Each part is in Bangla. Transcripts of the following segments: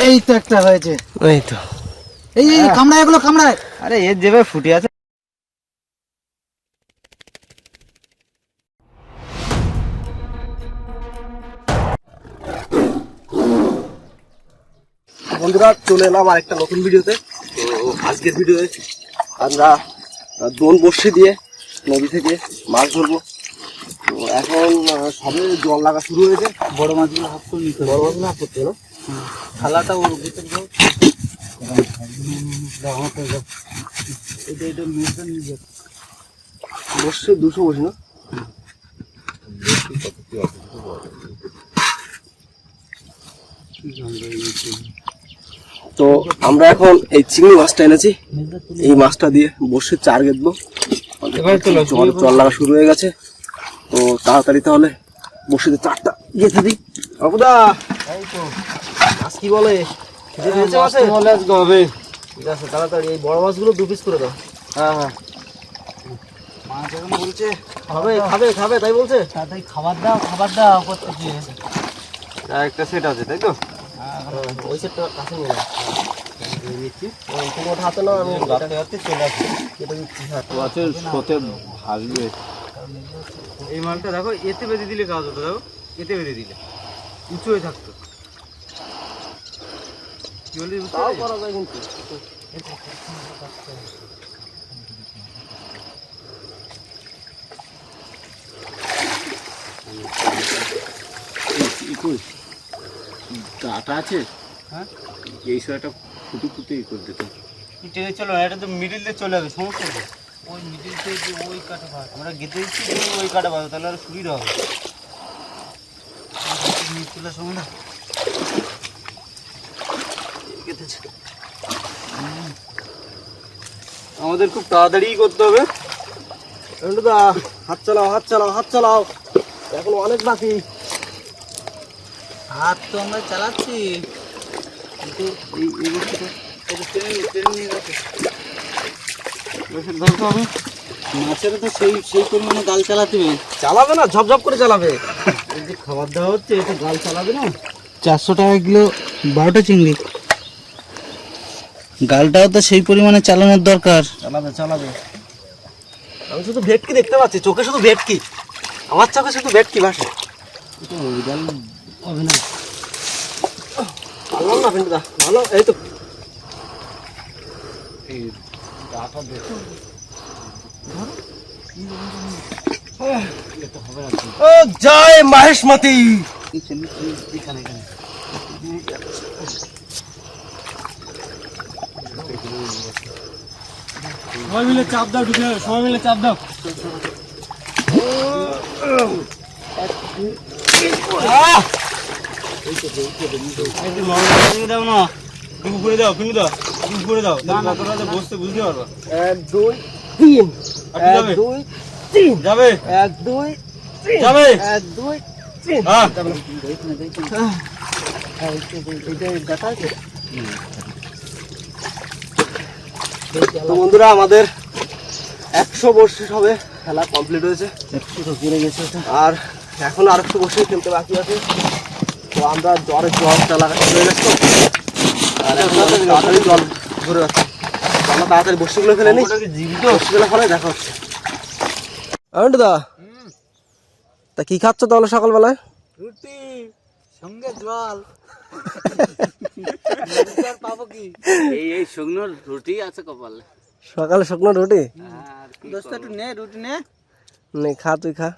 এই তো একটা হয়েছে। এই তো। এই এই কামড়ায় এগুলো কামড়ায়। আরে এর যেবে ফুটে আছে। বন্ধুরা চলে এলাম আর একটা নতুন ভিডিওতে। তো আজকের ভিডিওতে আমরা দোন বসে দিয়ে নদী থেকে মাছ ধরবো। তো এখন সবে জল লাগা শুরু হয়েছে। বড় মাছগুলো হাফ করে নিতে বড় মাছ না করতে না থালাটা ওর ভিতরে দাও। এটা এটা মেজটা নিয়ে যাবে বসছে দুশো বসে না? তো আমরা এখন এই চিংড়ি মাছটা এনেছি। এই মাছটা দিয়ে বসে চার গেঁথবো। জল লাগা শুরু হয়ে গেছে। তো তাড়াতাড়ি তাহলে বসে চারটা গেঁথে দিই বাবুদা মাছ কি বলে? খিদে পেয়েছে মাছে? বলে আজকে হবে। ঠিক আছে তাড়াতাড়ি এই বড় মাছগুলো দু পিস করে দাও। হ্যাঁ হ্যাঁ। মাছ এখন বলছে। খাবে খাবে খাবে তাই বলছে? তাড়াতাড়ি খাবার দাও খাবার দাও করতে একটা সেট আছে তাই তো? হ্যাঁ, ওই সেটটা কাছে নিয়ে নাও দিচ্ছি তুমি ওটা হাতে নাও আমি রাতে রাতে চলে আসছি। কেটে দিচ্ছি হ্যাঁ। মাছের ভাসবে এই মালটা দেখো এতে বেঁধে দিলে কাজ হতো দেখো। এতে বেঁধে দিলে। উঁচু হয়ে থাকতো। বুঝতে তাও করা যায় কিন্তু ডাটা আছে হ্যাঁ? এই সময়টা ফুটে ফুটে ই করে দিত টেনে চলো এটা তো মিডিল দিয়ে চলে যাবে সমস্যা নেই ওই মিডিল থেকে ওই কাটা ভাগ আমরা গেতে দিচ্ছি ওই কাটা ভাগ তাহলে আর সুবিধা হবে চলে সময় না আমাদের খুব তাড়াতাড়ি করতে হবে। দা হাত চালাও হাত চালাও হাত চালাও। এখন অনেক বাকি। হাত তো আমরা চালাচ্ছি। কিন্তু এই এই বস্তুটা মাছের তো সেই সেই পরিমাণে গাল চালাতে হবে চালাবে না ঝপঝপ করে চালাবে। এই যে খাবার দেওয়া হচ্ছে এটা গাল চালাবে না? চারশো টাকা কিলো বারোটা চিংড়ি। গালটাও তো সেই পরিমাণে চালানোর দরকার। চালাবে চালাবে। আমি শুধু ভেটকি দেখতে পাচ্ছি, চোখে শুধু ভেটকি। আমার চোখে শুধু ভেটকি ভাসে। জয় মাহেশ মাতি এখানে এখানে সবাই মিলে চাপ দাও ঢুকে সবাই মিলে চাপ দাও দাও না তুমি করে দাও তুমি দাও তুমি করে দাও কতটা বসতে বুঝতে পারবা এক দুই তিন এক দুই তিন যাবে এক দুই যাবে এক দুই তিন হ্যাঁ এইখানে এইখানে হ্যাঁ এইটা দেখা আছে তো বন্ধুরা আমাদের একশো বর্ষি হবে খেলা কমপ্লিট হয়েছে। গেছে আর এখন আর একশো বর্ষি খেলতে বাকি আছে। তো আমরা জ্বরে লাগা শুরু হয়ে গেছে আর এখন তাড়াতাড়ি জল ধরে যাচ্ছে। আমরা তাড়াতাড়ি বর্ষিগুলো ফেলে নিই। জীবিত? বর্ষিগুলো ফেলে দেখা হচ্ছে। দা তা কি খাচ্ছ তাহলে সকালবেলায়? রুটি সঙ্গে জল। পাবো কি? এই এই শুকনো রুটি আছে কপালে। সকালে শুকনো রুটি? দোস্ত একটু নে রুটি নে। নে খা তুই খা।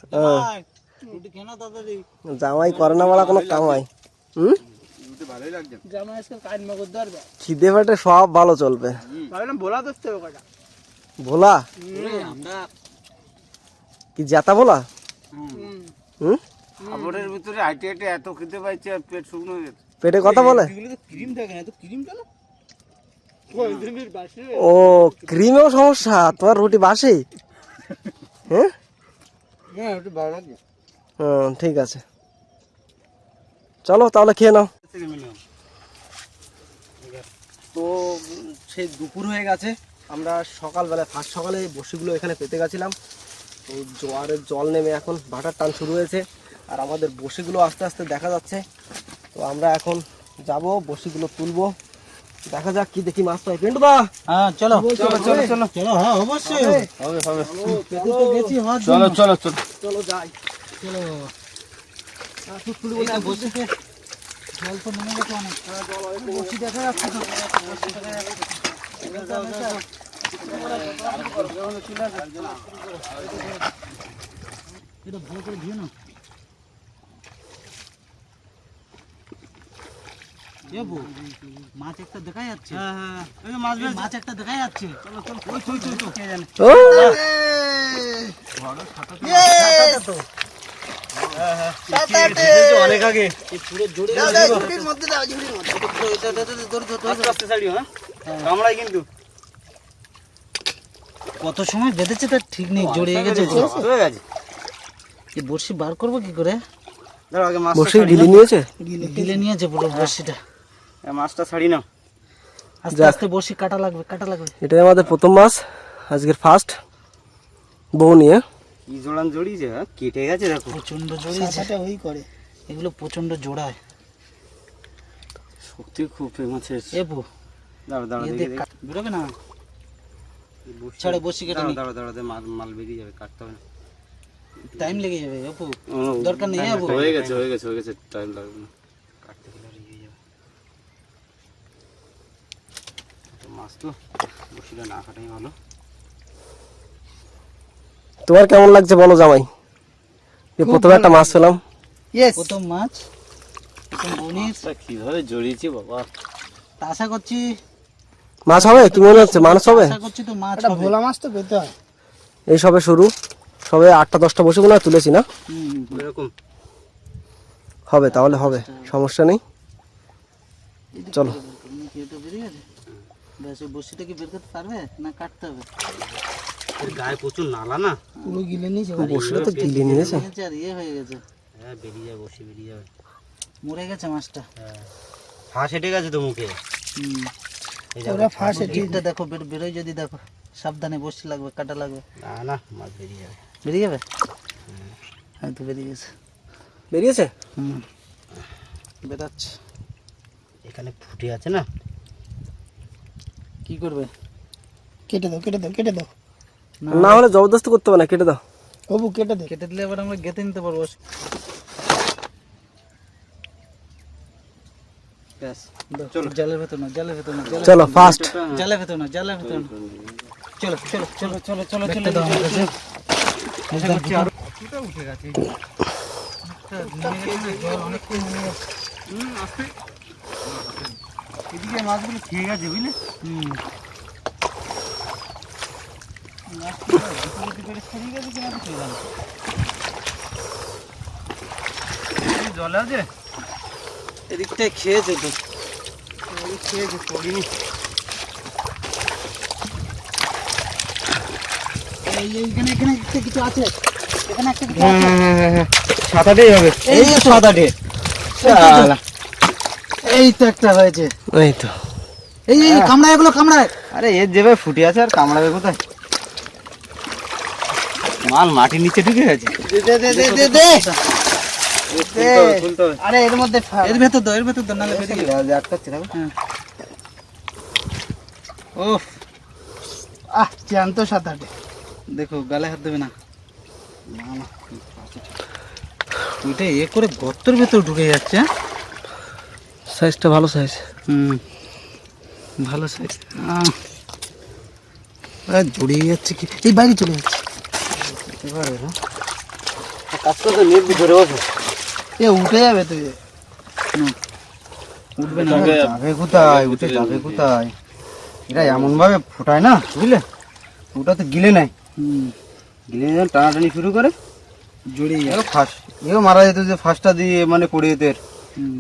জামাই করে না বলা কোনো কামাই হুম? খিদে পেটে সব ভালো চলবে। ভোলা ভোলা? কি জেতা ভোলা? হুম। খাবারের ভিতরে হাইটে হাইটে এত খেতে পাইছে আর পেট শুকনো হয়ে গেছে। পেটে কথা বলে? এগুলো ক্রিম থাকে না তো ক্রিম কেন? ও ক্রিমেও সমস্যা তোমার রুটি বাসি? হ্যাঁ? হুম ঠিক আছে। চলো তাহলে খেয়ে নাও। তো সেই দুপুর হয়ে গেছে। আমরা সকালবেলা ফার্স্ট সকালে বসিগুলো এখানে পেতে গেছিলাম। তো জোয়ারের জল নেমে এখন ভাটার টান শুরু হয়েছে। আর আমাদের বসিগুলো আস্তে আস্তে দেখা যাচ্ছে। তো আমরা এখন যাব বসিগুলো তুলবো। দেখা যাক কি দেখি মাছ পাই। পেন্টু দা হ্যাঁ চলো। চলো চলো। চলো। চলো হ্যাঁ অবশ্যই। হবে। হবে গেছি হওয়ার চলো চলো। চলো চলো। যাই। চলো। জল তো গেছে অনেক। হ্যাঁ, বসি দেখা যাচ্ছে এটা ভালো করে দিও না এ মাছ একটা দেখা যাচ্ছে। হ্যাঁ হ্যাঁ। এই মাছ মাছ একটা দেখা যাচ্ছে। চলো চলো। ওই ওই ওই তো কে জানে? ও! অনেক আগে। পুরো জোরে আস্তে আস্তে ছাড়িও হ্যাঁ? কামড়াই কিন্তু। কত সময় বেঁধেছে তার ঠিক নেই জড়িয়ে গেছে হয়ে গেছে। এই বড়শি বার করব কি করে? ধরো আগে মাছটা বসে ছাড়ি নিয়েছে? গিলে নিয়েছে পুরো বড়শিটা। মাছটা ছাড়ি নাও। আস্তে। আস্তে বড়শি কাটা লাগবে কাটা লাগবে। এটাই আমাদের প্রথম মাছ আজকের ফার্স্ট বউ নিয়ে। কি জোড়ান জড়িয়েছে হ্যাঁ? কেটে গেছে দেখো। প্রচণ্ড জড়িয়েছে। ওই করে। এগুলো প্রচণ্ড জোড়ায়। শক্তি খুব মাছের এ বউ। দাঁড়া দাঁড়া বেরোবে না? ছাড়ে বড়শি কেটে দাঁড়া দাঁড়া মাল মাল বেরিয়ে যাবে কাটতে হবে না। টাইম লেগে যাবে অপু দরকার নেই, হয়ে গেছে হয়ে গেছে হয়ে গেছে টাইম লাগবে না কাটতে গেলে আর এগিয়ে যাবে তো মাছ তো বসিটা না কাটাই ভালো। তোমার কেমন লাগছে বলো জামাই? যে প্রথমে একটা মাছ পেলাম। প্রথম মাছ? প্রথম বনির কীভাবে জড়িয়েছি বাবা? আশা করছি মাছ হবে? কি মনে হচ্ছে মানুষ হবে? আশা করছি তো মাছ হবে। ভোলা মাছ তো পেতে হয়। এই সবে শুরু। সবে আটটা দশটা বসে মনে হয় তুলেছি না? এরকম। হবে তাহলে হবে। সমস্যা নেই। চলো। কেটে বেরিয়ে গেছে? ব্যাস ওই বড়শিটা কি বের করতে পারবে না কাটতে হবে এর গায়ে প্রচুর নালা না পুরো গিলে নিয়েছে বসলে তো গিলে নিয়েছে আর ইয়ে হয়ে গেছে হ্যাঁ বেরিয়ে যাবে বসে বেরিয়ে যাবে মরে গেছে মাছটা হ্যাঁ ফাঁস হেঁটে গেছে তো মুখে হুম দেখো, বেরোয় যদি দেখো সাবধানে বসতে লাগবে কাটা লাগবে না না মাছ বেরিয়ে যাবে বেরিয়ে যাবে হ্যাঁ তো বেরিয়ে গেছে বেরিয়েছে হুম বেরাচ্ছে এখানে ফুটে আছে না কি করবে? কেটে দাও কেটে দাও কেটে দাও। না। হলে জবরদস্ত করতে হবে না কেটে দাও। বাবু কেটে দে। কেটে দিলে এবার আমরা গেতে নিতে পারব ব্যাস দাও, জালের ভেতর না জালের ভেতর না জালের চলো ফার্স্ট জালের ভেতর না জালের ভেতর না চলো চলো চলো চলো চলো চলো দাও আমার কাছে উঠে গেছে? অনেকটা নেমে গেছে না, জল অনেকটাই নেমে গেছে এদিকে মাছগুলো খেয়ে গেছে বুঝলে? হুম। জলে আছে? এদিকটায় খেয়েছে তো। খেয়েছে পড়িনি। এইখানে এখানে একটা কিছু আছে। এখানে একটা কিছু হ্যাঁ আছে হ্যাঁ হ্যাঁ। সাত আটেই হবে। এই সাত আটে। এই তো একটা হয়েছে। এই তো। এই এই কামড়ায় এগুলো কামড়ায়। আরে এর ফুটে আছে আর কামড়াবে কোথায়? মাল মাটির নিচে ঢুকে গেছে। দে দে দে দে দে আরে এর মধ্যে এর ভেতর দাও এর ভেতর দাও নাহলে বেরিয়ে যাবে। আটকাচ্ছে দেখো। হ্যাঁ। ও আহ জ্যান্ত সাঁতারে দেখো গালে হাত দেবে না। ওইটা এ করে গর্তের ভেতর ঢুকে যাচ্ছে হ্যাঁ? সাইজটা ভালো সাইজ হুম ভালো সাইজ জড়িয়ে যাচ্ছে কি? এই বাইরে চলে যাচ্ছে। কাজ করতে নেট ধরে বসে। এ উঠে যাবে তুই উঠবে না। যাবে কোথায়? উঠে যাবে কোথায়? এরা এমন ভাবে ফোটায় না বুঝলে? ওটা তো গিলে নাই গিলে টানাটানি শুরু করে। জড়িয়ে এও ফাঁস। এও মারা যেত যে ফাঁসটা দিয়ে মানে পড়ে যেত এর।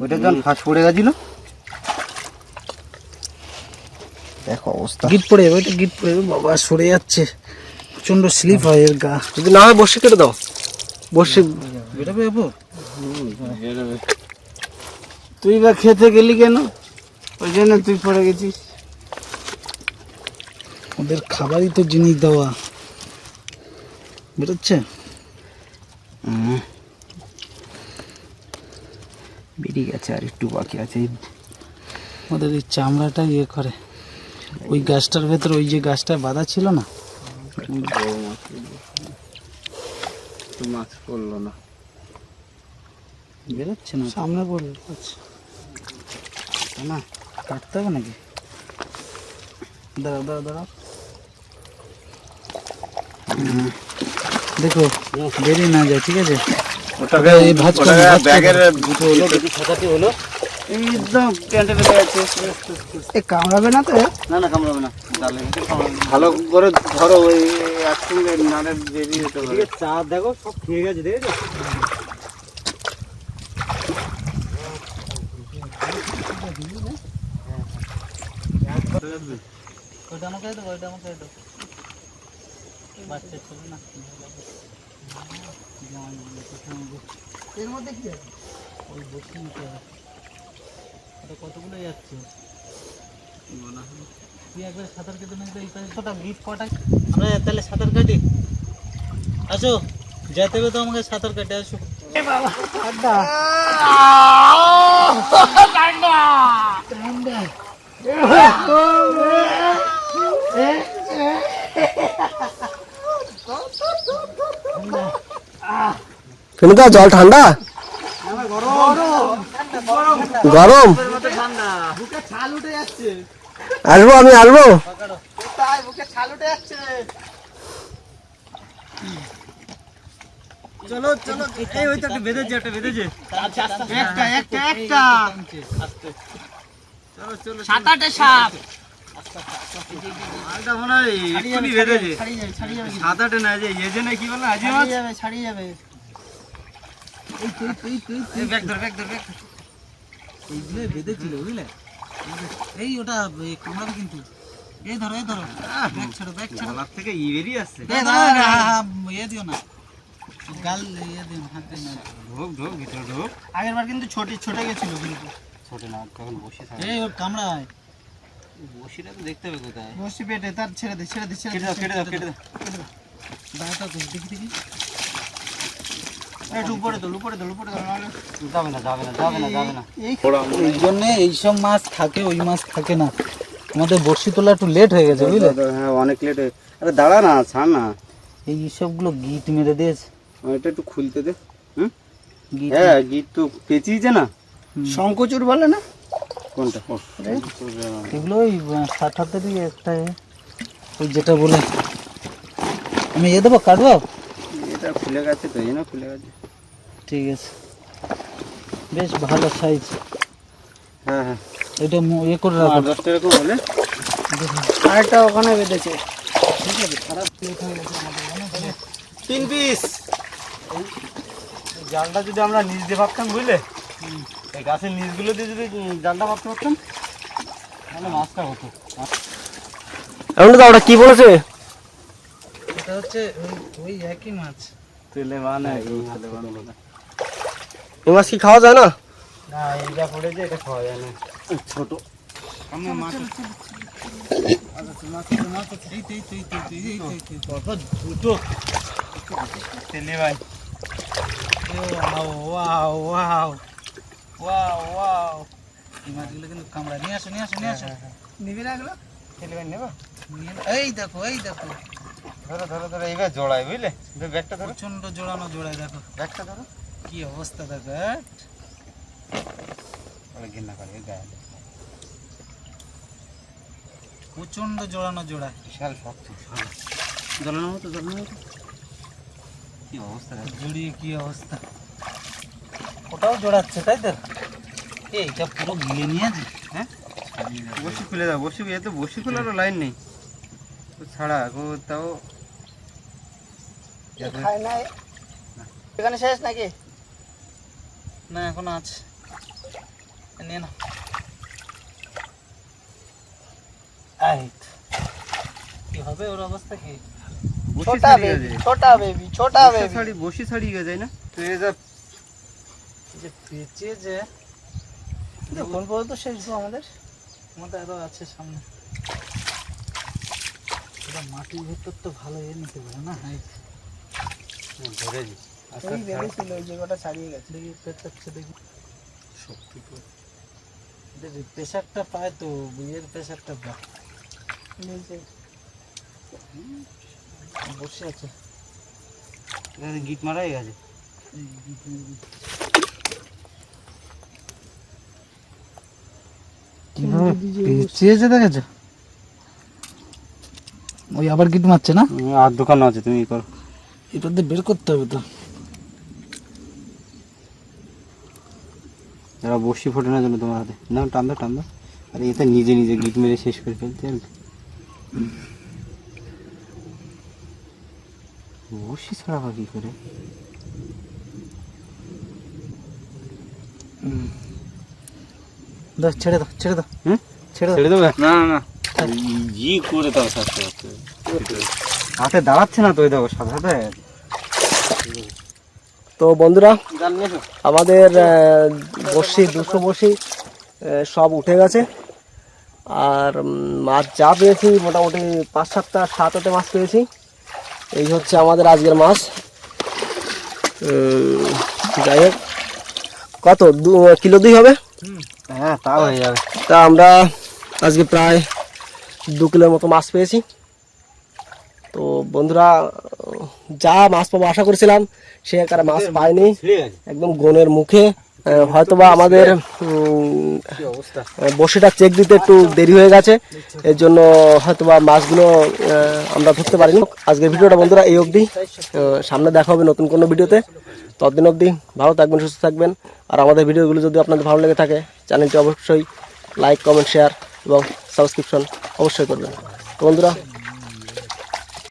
ওইটা যখন ফাঁস পড়ে গেছিল। দেখো অবস্থা। গিট পড়ে যাবে ওইটা গিট পড়ে যাবে বাবা সরে যাচ্ছে। প্রচণ্ড স্লিপ হয় এর গা। যদি না হয় বসে কেটে দাও। বসে বেরোবে যাব তুই বা খেতে গেলি কেন? ওই জন্য তুই পড়ে গেছিস। ওদের খাবারই তো জিনিস দেওয়া। বেরোচ্ছে? বেরিয়ে গেছে আর একটু বাকি আছে। ওদের এই চামড়াটা ইয়ে করে। ওই গাছটার ভেতরে ওই যে গাছটা বাঁধা ছিল না? মাছ পড়ল না। বেরোচ্ছে না? সামনে পড়বে আচ্ছা। না কাটতে হবে নাকি? দাঁড়াও দাঁড়াও দাঁড়াও। দেখো বেরিয়ে না যায় ঠিক আছে? ওটাকে এই করে, ওটাকে ব্যাগের দুটো হলো। ছাতাটি হলো। একদম প্যান্টে লেগে আছে এ কামড়াবে না তো না না কামড়াবে না। ডালে ভালো করে ধরো ওই একসঙ্গে নাড়ের বেরিয়ে যেতে পারে। চা দেখো সব খেয়ে গেছে দেখেছ? ওইটা আমাকে দাও ওইটা আমাকে দাও বাচ্চা ছিল না। এর মধ্যে কি আছে? ওই বসে নিতে হবে ওটা কতগুলো যাচ্ছে? তুই একবার সাঁতার কেটে নিতে এই পাশে লিফ কটা আমরা তাহলে সাঁতার কাটি। আসো যেতে হবে তো আমাকে সাঁতার কাটে আসো। ফেনুদা জল ঠান্ডা। গরম বুকে ছাল উঠে যাচ্ছে আসব আমি আসব। তাই বুকে ছাল উঠে যাচ্ছে চলো চলো এই ওই তো একটা বেঁধেছে একটা বেঁধেছে। একটা একটা একটা। চলো চলো সাতাটে সাপ। মালটা মনে হয় এক্ষুনি বেঁধেছে। ছাড়িয়ে যাবে ছাড়িয়ে যাবে সাত আটে না যে না কি বলল আজি ছাড়িয়ে যাবে ছাড়িয়ে যাবে এই ব্যাগ ধর ব্যাগ ধর ব্যাগ এইগুলো বেঁধেছিল বুঝলে? এই ওটা কামড়াবে কিন্তু। এই ধরো এই ধরো। ব্যাগ ছাড়ো ব্যাগ ছাড়ো থেকে ই বেরিয়ে আসছে এই ধরো ইয়ে দিও না। গাল ইয়ে দিও না, হাত দিও ঢোক ঢোক ভিতরে ঢোক। আগের বার কিন্তু ছোটি ছোটে গেছিল কিন্তু। ছোট না তখন বসে থাকে। এই ওর কামড়ায়। বসিটা তো দেখতে হবে কোথায়। বসি পেটে তার ছেড়ে দে ছেড়ে দে ছেড়ে কেটে দাও কেটে দাও কেটে দাও। দাঁড়াটা দেখি দেখি। এই এই জন্যে এইসব মাছ থাকে ওই মাছ থাকে না। আমাদের তোলা একটু লেট হয়ে গেছে বুঝলে? হ্যাঁ অনেক লেট আরে দাঁড়া না ছাড় না। এই সবগুলো গিট মেরে দিয়েছে। এটা একটু খুলতে দে হুম? হ্যাঁ গিট তো পেঁচিয়েছে না? শঙ্কচুর বলে না? কোনটা? এগুলো ওই ষাট হাতেরই একটা। ওই যেটা বলে। আমি এ দেবো কাটবো? এটা খুলে গেছে তো এই জন্য খুলে গেছে। ঠিক আছে। বেশ ভালো সাইজ হ্যাঁ হ্যাঁ। এটা মু- ইয়ে করে রাখো। আট দশটা এরকম হলে। আরেকটা ওখানে বেঁধেছে। তিন পিস জালটা যদি আমরা নিচ দিয়ে ভাবতাম বুঝলে? এই গাছের নিচগুলো দিয়ে যদি জালটা ভাবতে পারতাম তাহলে মাছটা হতো। ফেনুদা ওটা কি বলেছে? এটা হচ্ছে ওই ওই একই মাছ। তেলে মানে তেলে বানাবো এই মাছ কি খাওয়া যায় না? না এই যা এটা খাওয়া যায় না। ছোট। কামড়ায়। নিয়ে আসো, নিয়ে আসো, নিয়ে আসো। নিবি না এগুলো? ভাই নেবা? এই দেখো এই দেখো। ধরো ধরো ধরো এইবার জোড়াই বুঝলে? ব্যাগটা ধরো। প্রচণ্ড জোড়ানো জোড়ায় দেখো। ব্যাগটা ধরো। কি অবস্থা হ্যাঁ? ওরা করে গায়ে। প্রচণ্ড জোড়ানো জোড়ায় বিশাল শক্ত। জ্বলানো মতো জ্বলানো মতো। কি অবস্থা দেখো জড়িয়ে কি অবস্থা? ওটাও জোড়াচ্ছে তাই তো? এইটা পুরো গিলে নিয়েছে হ্যাঁ? বসি খুলে দাও বসি এ তো বসি খোলারও লাইন নেই। ছাড়া গো তাও এখানে শেষ নাকি? না এখন আছে। নিয়ে না কি হবে ওর অবস্থা কি? ছোটা বেবি ছোটা বেবি ছোটা বসি বেবি ছাড়ি বসি গেছে না? তো এ যা। যে পেঁচে যে কোন পর্যন্ত শেষ আমাদের? আমাদের আরও আছে সামনে। এটা মাটির ভেতর তো ভালো এ নিতে পারে না হাই ধরেছি আস্তে ওই ওই জায়গাটা ছাড়িয়ে গেছে। দেখি পেঁচাচ্ছে দেখি। শক্তি তো। প্রেশারটা পায় তো বিয়ের প্রেশারটা পায়। বসে আছে। এখানে গিট মারাই গেছে। কীভাবে পেঁচিয়েছে দেখেছ? ওই আবার গিট মারছে না? আর দোকান আছে তুমি করো। এটা দিয়ে বের করতে হবে তো। যারা বসি ফোটে না জন্য তোমার হাতে। না টান দাও টান দাও। আর এতে নিজে নিজে গিট মেরে শেষ করে ফেলতে হবে। বসি ছাড়া আবার কি করে? দাও ছেড়ে দাও ছেড়ে দাও। হুম? ছেড়ে দাও। ছেড়ে দেবে? না না। না ই করে তাও সাথে সাথে। হাতে দাঁড়াচ্ছে না তো ওই দেখো সাথে সাথে। তো বন্ধুরা আমাদের বড়শি দুশো আহ, সব উঠে গেছে। আর মাছ যা পেয়েছি মোটামুটি পাঁচ সাতটা সাত মাছ পেয়েছি। এই হচ্ছে আমাদের আজকের মাছ। যাই হোক কত? দু কিলো দুই হবে? হ্যাঁ তাও হয়ে যাবে। তা আমরা আজকে প্রায় দু কিলোর মতো মাছ পেয়েছি। তো বন্ধুরা যা মাছ পাবো আশা করেছিলাম সে আকারে মাছ পাইনি। গেছে একদম গনের মুখে। হয়তোবা আমাদের বসিটা চেক দিতে একটু দেরি হয়ে গেছে। এর জন্য হয়তোবা মাছগুলো আমরা ধরতে পারিনি। আজকের ভিডিওটা বন্ধুরা এই অবধি। সামনে দেখা হবে নতুন কোনো ভিডিওতে। ততদিন অবধি ভালো থাকবেন সুস্থ থাকবেন। আর আমাদের ভিডিওগুলো যদি আপনাদের ভালো লেগে থাকে চ্যানেলটি অবশ্যই লাইক কমেন্ট শেয়ার এবং সাবস্ক্রিপশন অবশ্যই করবেন। তো বন্ধুরা